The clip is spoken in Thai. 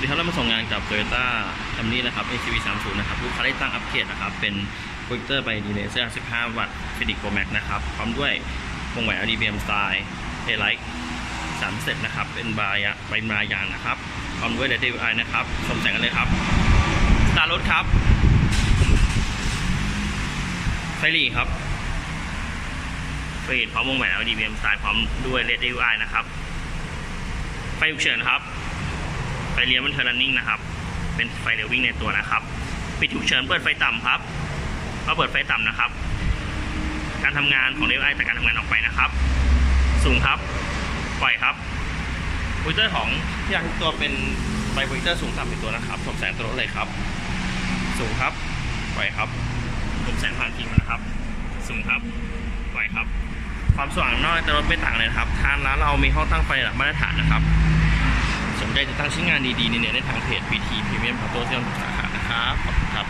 วัสดีครับเรามาส่งงานกับ Toyota Camry นะครับ ACV 30นะครับลูกค้าได้ตั้งอัปเกรดนะครับ เป็นโปรเจคเตอร์ไปดีเลเซอร์ 15 วัตต์ฟินิกโปรแม็กนะครับพร้อมด้วยวงแหวน LDBM สไตล์เอไลท์3สเต็ปนะครับ เป็นบายะใบมายางนะครับพร้อมด้วย LED UI นะครับชมแสงกันเลยครับสตาร์รถครับไฟหลีครับไฟหลีพร้อมวงแหวน LDBM สไตล์พร้อมด้วย LED UI นะครับไฟฉุกเฉินครับ เลี้ยวมันเทอร์ running นะครับ เป็นไฟเลี้ยววิ่งในตัวนะครับ ปิดฉุกเฉินเปิดไฟต่ำครับก็เปิดไฟต่ำนะครับ การทำงานของเรไอจากการทำงานออกไปนะครับ สูงครับ ปล่อยครับโปรเจคเตอร์ของที่ยางทุกตัวเป็นไฟโปรเจคเตอร์สูงต่ำในตัวนะครับชมแสงตัวรถเลยครับ สูงครับ ปล่อยครับชมแสงผ่านฟิล์นะครับ สูงครับปล่อยครับความสว่างนอกแต่รถไม่ต่างเลยครับ ทางร้านเรามีห้องตั้งไฟระดับมาตรฐานนะครับ นใจติดตั้งชิ้นงานดีๆในในทางเพจ BT Premium Auto เซีสาขานะครับขอบคุณครับ